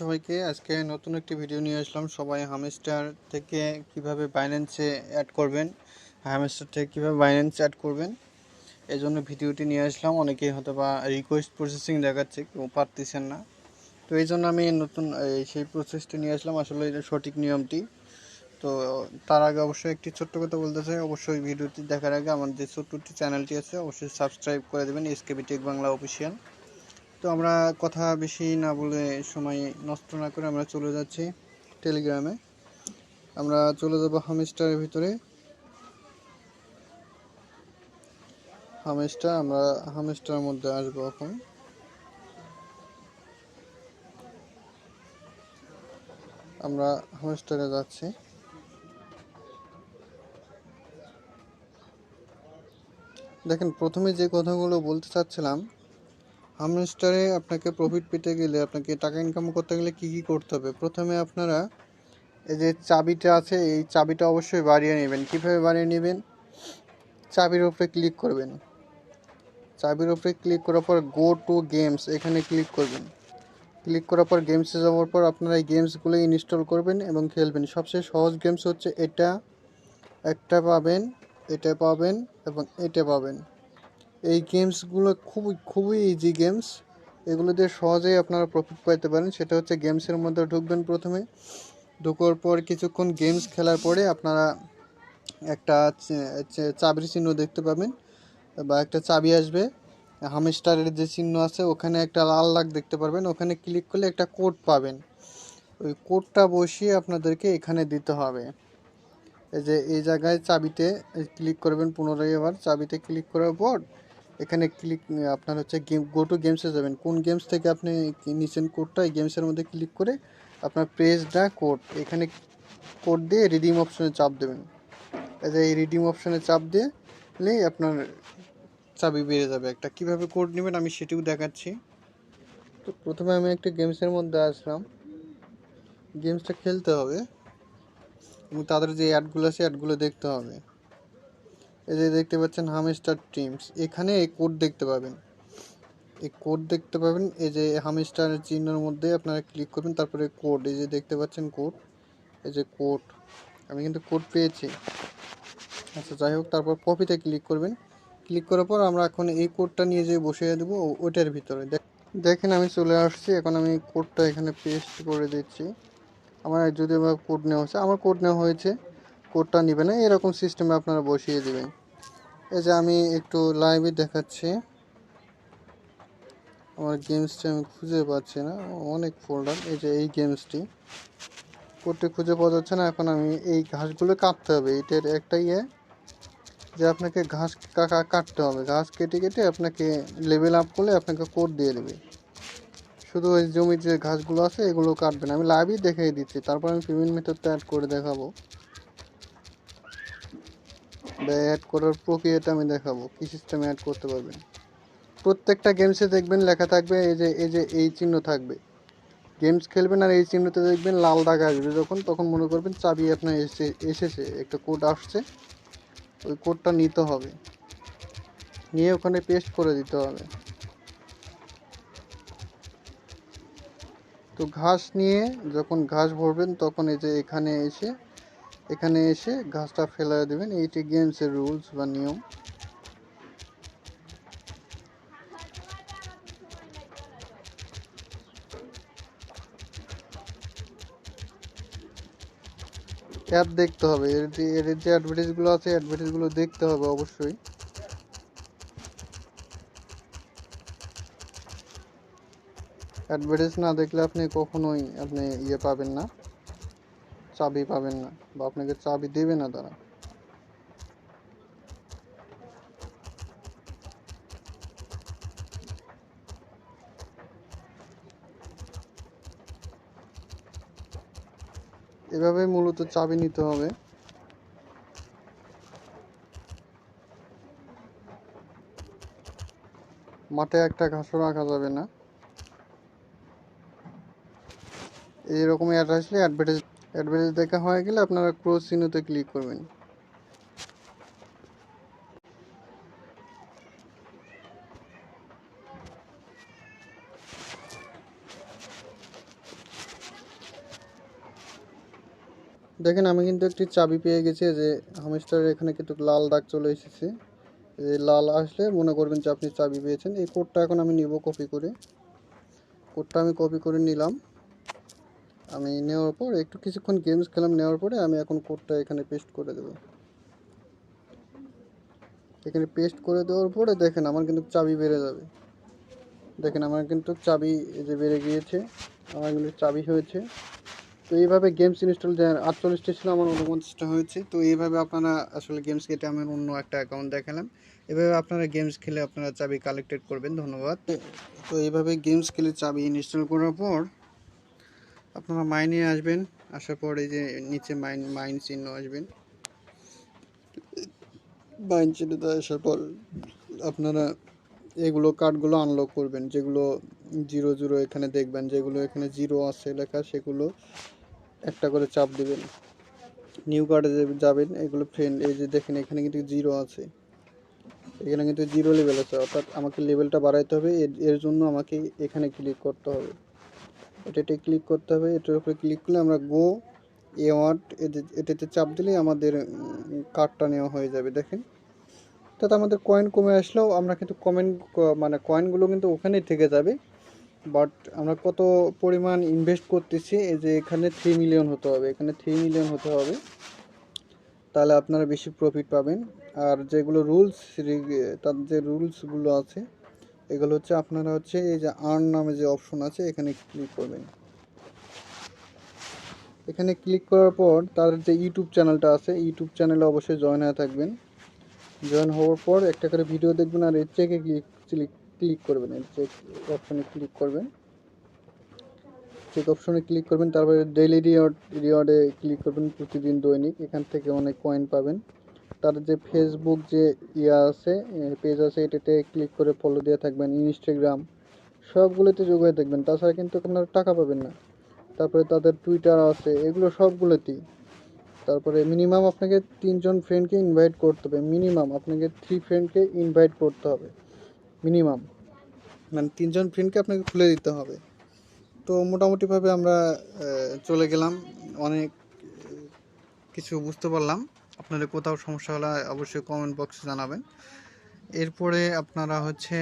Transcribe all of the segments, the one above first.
সবাইকে। আজকে নতুন একটি ভিডিও নিয়ে আসলাম। সবাই হামস্টার থেকে কীভাবে বাইন্যান্সে অ্যাড করবেন হামস্টার থেকে কীভাবে বাইন্যান্স অ্যাড করবেন এই জন্য ভিডিওটি নিয়ে আসলাম। অনেকেই হয়তো বা রিকোয়েস্ট প্রসেসিং দেখাচ্ছে, কেউ পারতেছেন না। তো এই জন্য আমি নতুন সেই প্রসেসটি নিয়ে আসলাম। আসলে সঠিক নিয়মটি। তো তার আগে অবশ্যই একটি ছোট্ট কথা বলতে চাই। অবশ্যই ভিডিওটি দেখার আগে আমার যে ছোট্ট চ্যানেলটি আছে, অবশ্যই সাবস্ক্রাইব করে দেবেন। এসকেবি টেক বাংলা অফিসিয়াল তো আমরা কথা বেশি না বলে সময় নষ্ট না করে আমরা চলে যাচ্ছি টেলিগ্রামে। আমরা চলে যাব হামিস্টারের ভিতরে। হামিস্টার, আমরা হামিস্টারের মধ্যে আসব এখন। আমরা হামিস্টারে যাচ্ছি। দেখেন, প্রথমে যে কথাগুলো বলতে চাচ্ছিলাম হামস্টারে আপনাকে প্রফিট পেতে গেলে, আপনাকে টাকা ইনকাম করতে গেলে কি কি করতে হবে? প্রথমে আপনারা এই যে চাবিটা আছে, এই চাবিটা অবশ্যই বাড়িয়ে নেবেন। কীভাবে বাড়িয়ে নেবেন? চাবির উপরে ক্লিক করবেন। চাবির উপরে ক্লিক করার পর গো টু গেমস এখানে ক্লিক করবেন। ক্লিক করার পর গেমসে যাওয়ার পর আপনারা এই গেমসগুলো ইনস্টল করবেন এবং খেলবেন। সবচেয়ে সহজ গেমস হচ্ছে এটা। একটা পাবেন, এটা পাবেন এবং এটা পাবেন। এই গেমসগুলো খুবই খুবই ইজি গেমস এগুলো দিয়ে সহজেই আপনারা প্রফিট পাইতে পারেন। সেটা হচ্ছে গেমসের মধ্যে ঢুকবেন প্রথমে। ঢোকার পর কিছুক্ষণ গেমস খেলার পরে আপনারা একটা চাবির চিহ্ন দেখতে পাবেন বা একটা চাবি আসবে। হামস্টারের যে চিহ্ন আছে, ওখানে একটা লাল লাগ দেখতে পারবেন। ওখানে ক্লিক করলে একটা কোড পাবেন। ওই কোডটা বসিয়ে আপনাদেরকে এখানে দিতে হবে। এই যে, এই জায়গায় চাবিতে ক্লিক করবেন পুনরায় আবার। চাবিতে ক্লিক করার পর এখানে ক্লিক আপনার হচ্ছে গেম গো টু গেমসে যাবেন। কোন গেমস থেকে আপনি নিচ্ছেন কোডটা এই গেমসের মধ্যে ক্লিক করে আপনার প্রেস প্রেসটা কোড এখানে কোড দিয়ে রিডিম অপশনে চাপ দেবেন। এই এই রিডিম অপশনে চাপ দিয়ে আপনার চাবি বেড়ে যাবে। একটা কীভাবে কোড নেবেন আমি সেটিও দেখাচ্ছি। তো প্রথমে আমি একটা গেমসের মধ্যে আসলাম। গেমসটা খেলতে হবে। এবং তাদের যে অ্যাডগুলো আছে অ্যাডগুলো দেখতে হবে। এই যে দেখতে পাচ্ছেন হামস্টার টিমস। এখানে এই কোড দেখতে পাবেন। এই কোড দেখতে পাবেন, এই যে হামস্টার চিহ্নের মধ্যে আপনারা ক্লিক করবেন, তারপরে কোড, এই যে দেখতে পাচ্ছেন কোড, এই যে কোড। আমি কিন্তু কোড পেয়েছি। আচ্ছা যাই হোক, তারপর কপিতে ক্লিক করবেন। ক্লিক করার পর আমরা এখন এই কোডটা নিয়ে যেয়ে বসিয়ে দেবো ও- ওটার ভিতরে। দেখ- দেখেন আমি চলে আসছি, এখন আমি কোডটা এখানে পেস্ট করে দিচ্ছি। আমার যদি কোড নেওয়া হয়েছে, আমার কোড নেওয়া হয়েছে। কোডটা নেবে না এরকম সিস্টেমে আপনারা বসিয়ে দেবেন। এই যে আমি একটু লাইভে দেখাচ্ছি। আমার গেমসটি আমি খুঁজে পাচ্ছি না, অনেক ফোল্ডার এই যে এই গেমসটি কোডটি খুঁজে পাওয়া যাচ্ছে না, এখন আমি এই ঘাসগুলো কাটতে হবে। এটার একটা ইয়ে যে আপনাকে ঘাস কাটতে হবে। ঘাস কেটে কেটে আপনাকে লেভেল আপ করলে আপনাকে কোড দিয়ে দেবে। শুধু ওই জমির যে ঘাসগুলো আছে, এগুলো কাটবেন। আমি লাইভই দেখিয়ে দিচ্ছি। তারপর আমি পেমেন্ট মেথডটা অ্যাড করে দেখাবো। অ্যাড করার প্রক্রিয়াটা আমি দেখাবো। কি সিস্টেমে অ্যাড করতে পারবেন প্রত্যেকটা গেমসে দেখবেন লেখা থাকবে, এই যে এই যে, এই চিহ্ন থাকবে। গেমস খেলবেন আর এই চিহ্নতে দেখবেন লাল দাগ আসবে। যখন, তখন মনে করবেন চাবি আপনার এসে, এসেছে, একটা কোড আসছে, ওই কোডটা নিতে হবে। নিয়ে ওখানে পেস্ট করে দিতে হবে। তো ঘাস নিয়ে যখন ঘাস ভরবেন, তখন এই যে এখানে এসে এখানে এসে ঘাসটা ফেলা দেবেন। এইটি গেমসের রুলস বা নিয়ম। অ্যাড দেখতে হবে। এর যে এর যে অ্যাডভার্টাইজগুলো আছে অ্যাডভার্টাইজগুলো দেখতে হবে অবশ্যই। অ্যাডভার্টাইজ না দেখলে আপনি কখনোই আপনি ইয়ে পাবেন না। চাবি পাবেন না বা আপনাকে চাবি দেবে না তারা। এভাবে মূলত চাবি নিতে হবে। মাঠে একটা ঘাসও রাখা যাবে না। এইরকম অ্যাড আসলে অ্যাডভার্টাইজ অ্যাডভার্টাইজ দেখা হয়ে গেলে আপনারা ক্রস চিহ্নতে ক্লিক করবেন। দেখেন আমি কিন্তু একটি চাবি পেয়ে গেছি যে হামিস্টার এখানে কিন্তু লাল দাগ চলে এসেছে। যে লাল আসলে মনে করবেন যে আপনি চাবি পেয়েছেন। এই কোডটা এখন আমি নিব কপি করে। কোডটা আমি কপি করে নিলাম। আমি নেওয়ার পর একটু কিছুক্ষণ গেমস খেলাম, নেওয়ার পরে আমি এখন কোডটা এখানে পেস্ট করে দেবো। এখানে পেস্ট করে দেওয়ার পরে দেখেন আমার কিন্তু চাবি বেড়ে যাবে। দেখেন আমার কিন্তু চাবি যে বেড়ে গিয়েছে, আমার কিন্তু চাবি হয়েছে। তো এইভাবে গেমস ইনস্টল আটচল্লিশটা ছিল, আমার উনপঞ্চাশটা হয়েছে। তো এইভাবে আপনারা আসলে গেমস কেটে আমি অন্য একটা অ্যাকাউন্ট দেখালাম। এভাবে আপনারা গেমস খেলে আপনারা চাবি কালেক্টেড করবেন, ধন্যবাদ। তো এইভাবে গেমস খেলে চাবি ইনস্টল করার পর আপনারা মাইনে আসবেন, আসার পর যে নিচে মাইন মাইন চিহ্ন আসবেন। মাইন চিহ্নতে আসার পর আপনারা এগুলো কার্ডগুলো আনলক করবেন, যেগুলো জিরো জিরো এখানে দেখবেন, যেগুলো এখানে জিরো আছে লেখা, সেগুলো একটা করে চাপ দেবেন। নিউ কার্ডে যাবেন, এগুলো ফ্রেন্ড, এই যে দেখেন এখানে কিন্তু জিরো আছে। এখানে কিন্তু জিরো লেভেল আছে, অর্থাৎ আমাকে লেভেলটা বাড়াইতে হবে, এর জন্য আমাকে এখানে ক্লিক করতে হবে। এটাতে ক্লিক করতে হবে। এটার উপরে ক্লিক করলে আমরা গো এ এটাতে চাপ দিলে আমাদের কার্ডটা নেওয়া হয়ে যাবে, দেখেন। তাতে আমাদের কয়েন কমে আসলেও আমরা কিন্তু কমেন্ট মানে কয়েনগুলো কিন্তু ওখানেই থেকে যাবে। বাট আমরা কত পরিমাণ ইনভেস্ট করতেছি, এই যে এখানে থ্রি মিলিয়ন হতে হবে। এখানে থ্রি মিলিয়ন হতে হবে। তাহলে আপনারা বেশি প্রফিট পাবেন। আর যেগুলো রুলস তার যে রুলসগুলো আছে এগুলো হচ্ছে আপনারা হচ্ছে এই যে আর্ন নামে যে অপশন আছে, এখানে ক্লিক করবেন। এখানে ক্লিক করার পর তার যে ইউটিউব চ্যানেলটা আছে ইউটিউব চ্যানেলে অবশ্যই জয়েন হয়ে থাকবেন। জয়েন হওয়ার পর একটা করে ভিডিও দেখবেন আর এর চেকে ক্লিক ক্লিক ক্লিক করবেন। এর চেক অপশনে ক্লিক করবেন। চেক অপশনে ক্লিক করবেন, তারপরে ডেইলি রিওয়ার্ড রিওয়ার্ডে ক্লিক করবেন প্রতিদিন দৈনিক। এখান থেকে অনেক কয়েন পাবেন। তার যে ফেসবুক যে ইয়া আছে পেজ আছে, এটাতে ক্লিক করে ফলো দিয়ে থাকবেন ইনস্টাগ্রাম সবগুলোতে যোগ দেখবেন। তাছাড়া কিন্তু আপনারা টাকা পাবেন না। তারপরে তাদের টুইটার আছে, এগুলো সবগুলোতেই। তারপরে মিনিমাম আপনাকে তিনজন ফ্রেন্ডকে ইনভাইট করতে হবে। মিনিমাম আপনাকে থ্রি ফ্রেন্ডকে ইনভাইট করতে হবে। মিনিমাম মানে তিনজন ফ্রেন্ডকে আপনাকে খুলে দিতে হবে। তো মোটামুটিভাবে আমরা চলে গেলাম। অনেক কিছু বুঝতে পারলাম। আপনাদের কোথাও সমস্যা হলে অবশ্যই কমেন্ট বক্সে জানাবেন। এরপরে আপনারা হচ্ছে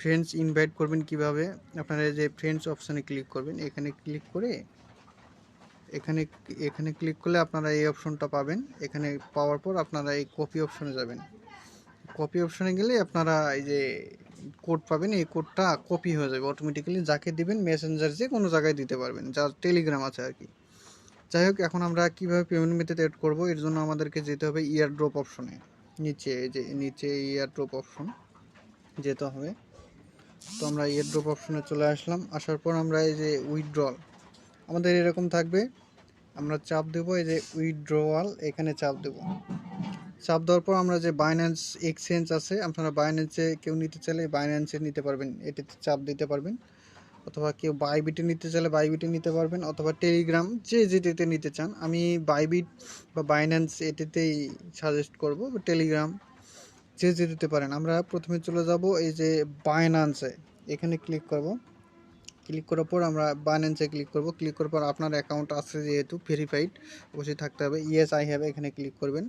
ফ্রেন্ডস ইনভাইট করবেন কীভাবে? আপনারা যে ফ্রেন্ডস অপশানে ক্লিক করবেন, এখানে ক্লিক করে, এখানে এখানে ক্লিক করলে আপনারা এই অপশনটা পাবেন। এখানে পাওয়ার পর আপনারা এই কপি অপশনে যাবেন। কপি অপশনে গেলে আপনারা এই যে কোড পাবেন, এই কোডটা কপি হয়ে যাবে। অটোমেটিক্যালি যাকে দিবেন মেসেঞ্জার যে কোনো জায়গায় দিতে পারবেন। যার টেলিগ্রাম আছে আর কি। যাই হোক, এখন আমরা কীভাবে পেমেন্ট মেথড এড করব, এর জন্য আমাদেরকে যেতে হবে ইয়ার ড্রপ অপশনে নিচে যে, নিচে ইয়ার ড্রপ অপশন যেতে হবে। তো আমরা ইয়ার ড্রপ অপশনে চলে আসলাম। আসার পর আমরা এই যে উইথড্রল আমাদের এরকম থাকবে। আমরা চাপ দেবো, এই যে উইথড্রওয়াল এখানে চাপ দেবো। চাপ দেওয়ার পর আমরা যে বাইন্যান্স এক্সচেঞ্জ আছে, আপনারা বাইন্যান্সে কেউ নিতে চাইলে বাইন্যান্সে নিতে পারবেন। এটাতে চাপ দিতে পারবেন। অথবা কেউ বাইবিটে নিতে চাইলে বাইবিটে নিতে পারবেন, অথবা টেলিগ্রাম যে যেটিতে নিতে চান, আমি বাইবিট বা বাইন্যান্স এটিতেই সাজেস্ট করব টেলিগ্রাম যে যেতে পারেন। আমরা প্রথমে চলে যাব এই যে বাইন্যান্সে এখানে ক্লিক করব। ক্লিক করার পর আমরা বাইন্যান্সে ক্লিক করব। ক্লিক করার পর আপনার অ্যাকাউন্ট আছে যেহেতু ভেরিফাইড অবশ্যই থাকতে হবে। ইয়েস আই হ্যাভ এখানে ক্লিক করবেন।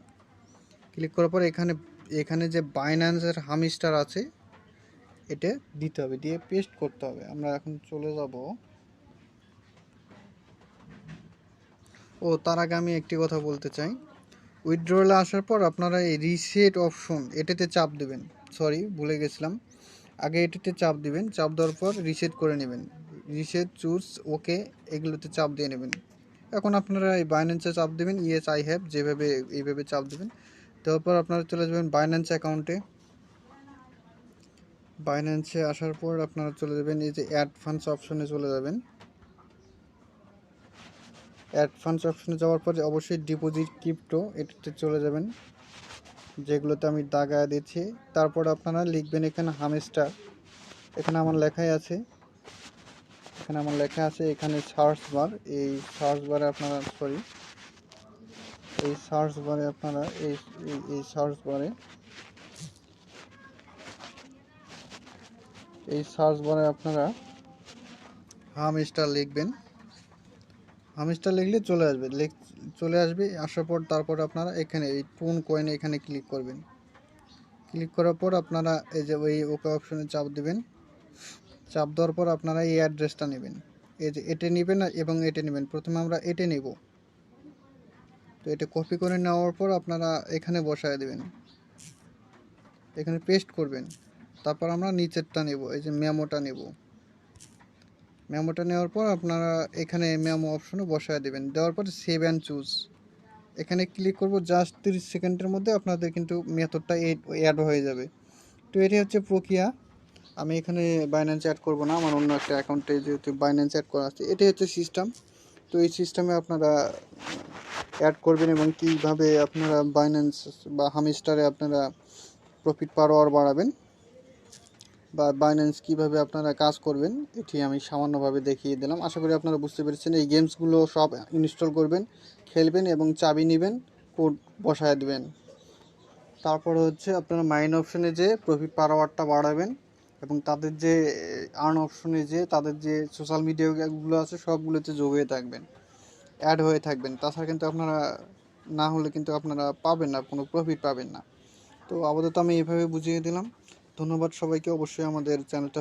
ক্লিক করার পর এখানে এখানে যে বাইন্যান্সের হামিস্টার আছে এটা দিতে হবে, দিয়ে পেস্ট করতে হবে। আমরা এখন চলে যাব। ও, তার আগে আমি একটি কথা বলতে চাই। উইথড্রলে আসার পর আপনারা এই রিসেট অপশন এটাতে চাপ দেবেন। সরি ভুলে গেছিলাম। আগে এটাতে চাপ দিবেন, চাপ দেওয়ার পর রিসেট করে নেবেন। রিসেট চুজ ওকে এগুলোতে চাপ দিয়ে নেবেন। এখন আপনারা এই বাইন্যান্সে চাপ দেবেন ইয়েস আই হ্যাভ যেভাবে, এইভাবে চাপ দেবেন। দেওয়ার পর আপনারা চলে যাবেন বাইন্যান্স অ্যাকাউন্টে বাইন্যান্সে আসার পর আপনারা চলে যাবেন, এই যে অ্যাড ফান্ডস অপশনে চলে যাবেন। অ্যাড ফান্ডস অপশনে যাওয়ার পরে অবশ্যই ডিপোজিট ক্রিপ্টো এটাতে চলে যাবেন, যেগুলোতে আমি দাগায় দিচ্ছি তারপর আপনারা লিখবেন এখানে হামেস্টার এখানে আমার লেখাই আছে। এখানে আমার লেখা আছে, এখানে সার্চ বার এই সার্চ বারে আপনারা সরি এই সার্চ বারে আপনারা, এই- এই সার্চ বারে এই সার্চ বারে আপনারা হামস্টার লিখবেন। হামস্টার লিখলে চলে আসবে চলে আসবে, আসার পর তারপর আপনারা এখানে এই টুন কয়েন এখানে ক্লিক করবেন। ক্লিক করার পর আপনারা এই যে ওই ওকে অপশনে চাপ দেবেন। চাপ দেওয়ার পর আপনারা এই অ্যাড্রেসটা নেবেন। এই যে এটে নেবেন এবং এটে নেবেন। প্রথমে আমরা এটে নেব। তো এটা কপি করে নেওয়ার পর আপনারা এখানে বসায় দেবেন। এখানে পেস্ট করবেন। তারপর আমরা নিচেরটা নেব, এই যে মেমোটা নেব। মেমোটা নেওয়ার পর আপনারা এখানে মেমো অপশনে বসায় দেবেন। দেওয়ার পর সেভ অ্যান্ড চুজ এখানে ক্লিক করব জাস্ট তিরিশ সেকেন্ডের মধ্যে আপনাদের কিন্তু মেথডটা অ্যাড হয়ে যাবে। তো এটি হচ্ছে প্রক্রিয়া। আমি এখানে বাইন্যান্স অ্যাড করব না, আমার অন্য একটা অ্যাকাউন্টে যেহেতু বাইন্যান্স অ্যাড করা আছে, এটাই হচ্ছে সিস্টেম তো এই সিস্টেমে আপনারা অ্যাড করবেন এবং কীভাবে আপনারা বাইন্যান্স বা হামিস্টারে আপনারা প্রফিট পার আওয়ার বাড়াবেন। বা বাইন্যান্স কীভাবে আপনারা কাজ করবেন, এটি আমি সামান্যভাবে দেখিয়ে দিলাম। আশা করি আপনারা বুঝতে পেরেছেন, এই গেমসগুলো সব ইনস্টল করবেন, খেলবেন এবং চাবি নেবেন, কোড বসায় দেবেন। তারপর হচ্ছে আপনারা মাইন অপশনে যে প্রফিট পার আওয়ারটা বাড়াবেন এবং তাদের যে আর্ন অপশনে যে তাদের যে সোশ্যাল মিডিয়াগুলো আছে সবগুলোতে যোগ হয়ে থাকবেন অ্যাড হয়ে থাকবেন। তাছাড়া কিন্তু আপনারা, না হলে কিন্তু আপনারা পাবেন না, কোনো প্রফিট পাবেন না। তো আপাতত আমি এভাবে বুঝিয়ে দিলাম। ধন্যবাদ সবাইকে। অবশ্যই আমাদের চ্যানেলটা